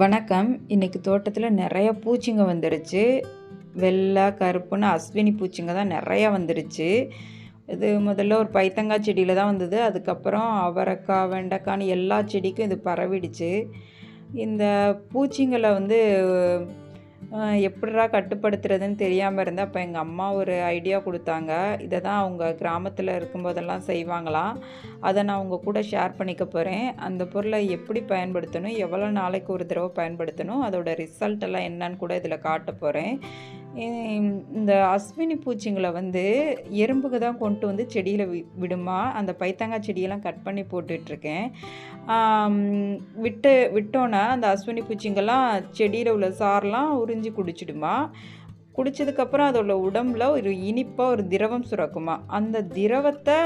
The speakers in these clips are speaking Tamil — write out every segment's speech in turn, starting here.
வணக்கம். இன்றைக்கி தோட்டத்தில் நிறைய பூச்சிங்க வந்துடுச்சு வெள்ளை கருப்புன்னு அஸ்வினி பூச்சிங்க தான் நிறையா வந்துடுச்சு இது முதல்ல ஒரு பைத்தங்காய் செடியில் தான் வந்தது. அதுக்கப்புறம் அவரைக்காய் வெண்டைக்கான்னு எல்லா செடிக்கும் இது பரவிடுச்சு. இந்த பூச்சிங்களை வந்து எப்படிரா கட்டுப்படுத்துறதுன்னு தெரியாமல் இருந்தால் அப்போ எங்கள் அம்மா ஒரு ஐடியா கொடுத்தாங்க. இதை தான் அவங்க கிராமத்தில் இருக்கும்போதெல்லாம் செய்வாங்களாம். அதை நான் உங்கள் கூட ஷேர் பண்ணிக்க போகிறேன் அந்த பொருளை எப்படி பயன்படுத்தணும்? எவ்வளோ நாளைக்கு ஒரு தடவை பயன்படுத்தணும்? அதோட ரிசல்ட் எல்லாம் என்னன்னு கூட இதில் காட்ட போகிறேன் இந்த அஸ்வினி பூச்சிங்களை வந்து எறும்புக்கு தான் கொண்டு வந்து செடியில் வி விடுமா? அந்த பைத்தங்காய் செடியெல்லாம் கட் பண்ணி போட்டுட்ருக்கேன். விட்டு விட்டோன்னா அந்த அஸ்வினி பூச்சிங்கெல்லாம் செடியில் உள்ள சாரெலாம் உறிஞ்சி குடிச்சிடுமா? குடித்ததுக்கப்புறம் அதோட உடம்புல ஒரு இனிப்பாக ஒரு திரவம் சுரக்குமா? அந்த திரவத்தை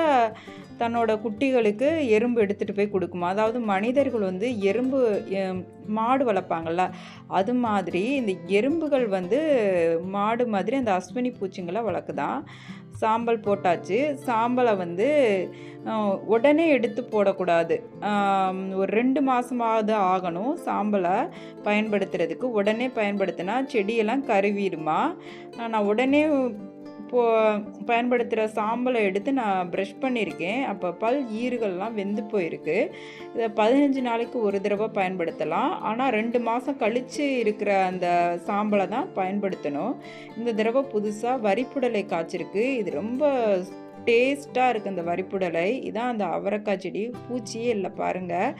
தன்னோட குட்டிகளுக்கு எறும்பு எடுத்துகிட்டு போய் கொடுக்குமா? அதாவது மனிதர்கள் வந்து எறும்பு மாடு வளர்ப்பாங்கள்ல அது மாதிரி இந்த எறும்புகள் வந்து மாடு மாதிரி அந்த அஸ்வினி பூச்சிங்களை வளர்க்குதான் சாம்பல் போட்டாச்சு சாம்பலை வந்து உடனே எடுத்து போடக்கூடாது. ஒரு ரெண்டு மாதமாவது ஆகணும் சாம்பலை பயன்படுத்துறதுக்கு. உடனே பயன்படுத்தினா செடியெல்லாம் கருவிடுமா. நான் உடனே பயன்படுத்துகிற சாம்பலை எடுத்து நான் ப்ரஷ் பண்ணியிருக்கேன். அப்போ பல் ஈறுகள்லாம் வெந்து போயிருக்கு. இதை பதினஞ்சு நாளைக்கு ஒரு தடவை பயன்படுத்தலாம். ஆனால் ரெண்டு மாதம் கழித்து இருக்கிற அந்த சாம்பலை தான் பயன்படுத்தணும். இந்த தடவை புதுசாக வரிப்புடலை காய்ச்சிருக்கு. இது ரொம்ப டேஸ்ட்டாக இருக்குது அந்த வரிப்புடலை. இதான் அந்த அவரைக்காய் செடி. பூச்சியே இல்லை பாருங்கள்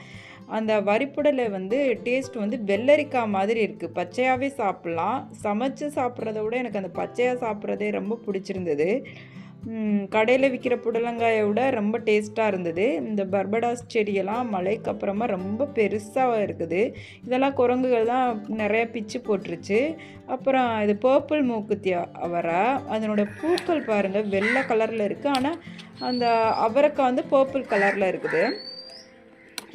அந்த வரிப்புடலை வந்து டேஸ்ட் வந்து வெள்ளரிக்காய் மாதிரி இருக்குது பச்சையாகவே சாப்பிட்லாம். சமைச்சு சாப்பிட்றத விட எனக்கு அந்த பச்சையாக சாப்பிட்றதே ரொம்ப பிடிச்சிருந்தது. கடையில் விற்கிற புடலங்காயை விட ரொம்ப டேஸ்ட்டாக இருந்தது. இந்த பர்படாஸ் செடியெல்லாம் மழைக்கு அப்புறமா ரொம்ப பெருசாக இருக்குது. இதெல்லாம் குரங்குகள் தான் நிறைய பிச்சு போட்டுருச்சு. அப்புறம் இது பர்பிள் மூக்குத்தி அவரை அதனோட பூக்கள் பாருங்கள் வெள்ளை கலரில் இருக்குது ஆனால் அந்த அவரைக்காய் வந்து பர்பிள் கலரில் இருக்குது.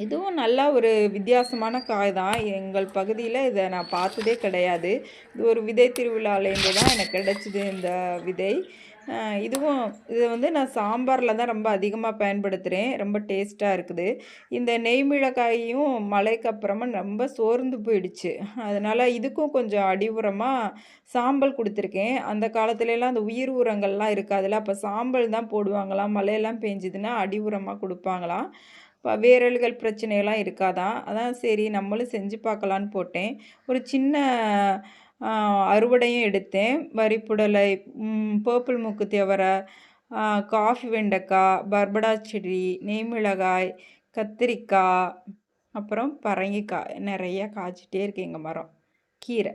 இதுவும் நல்லா ஒரு வித்தியாசமான காய் தான் எங்கள் பகுதியில் இதை நான் பார்த்ததே கிடையாது. இது ஒரு விதை திருவிழாலேருந்து தான் எனக்கு கிடச்சிது இந்த விதை. இதுவும் இதை வந்து நான் சாம்பாரில் தான் ரொம்ப அதிகமாக பயன்படுத்துகிறேன் ரொம்ப டேஸ்ட்டாக இருக்குது. இந்த நெய் மிளகாயும் மழைக்கு அப்புறமா ரொம்ப சோர்ந்து போயிடுச்சு. அதனால் இதுக்கும் கொஞ்சம் அடி உரமாக சாம்பல் கொடுத்துருக்கேன். அந்த காலத்துலலாம் அந்த உயிர் உரங்கள்லாம் இருக்காதுல்ல அப்போ சாம்பல் தான் போடுவாங்களாம். மழையெல்லாம் பெஞ்சுதுன்னா அடி உரமாக கொடுப்பாங்களாம். வேரல்கள் பிரச்சனையெல்லாம் இருக்காதான் அதான் சரி நம்மளும் செஞ்சு பார்க்கலான்னு போட்டேன். ஒரு சின்ன அறுவடையும் எடுத்தேன். வரிப்புடலை பர்பிள் மூக்குத்தி அவரை காஃபி வெண்டைக்காய் பர்படா செடி நெய்மிளகாய் கத்திரிக்காய் அப்புறம் பரங்கிக்காய் நிறைய காய்ச்சிட்டே இருக்குது எங்கள் மரம். கீரை.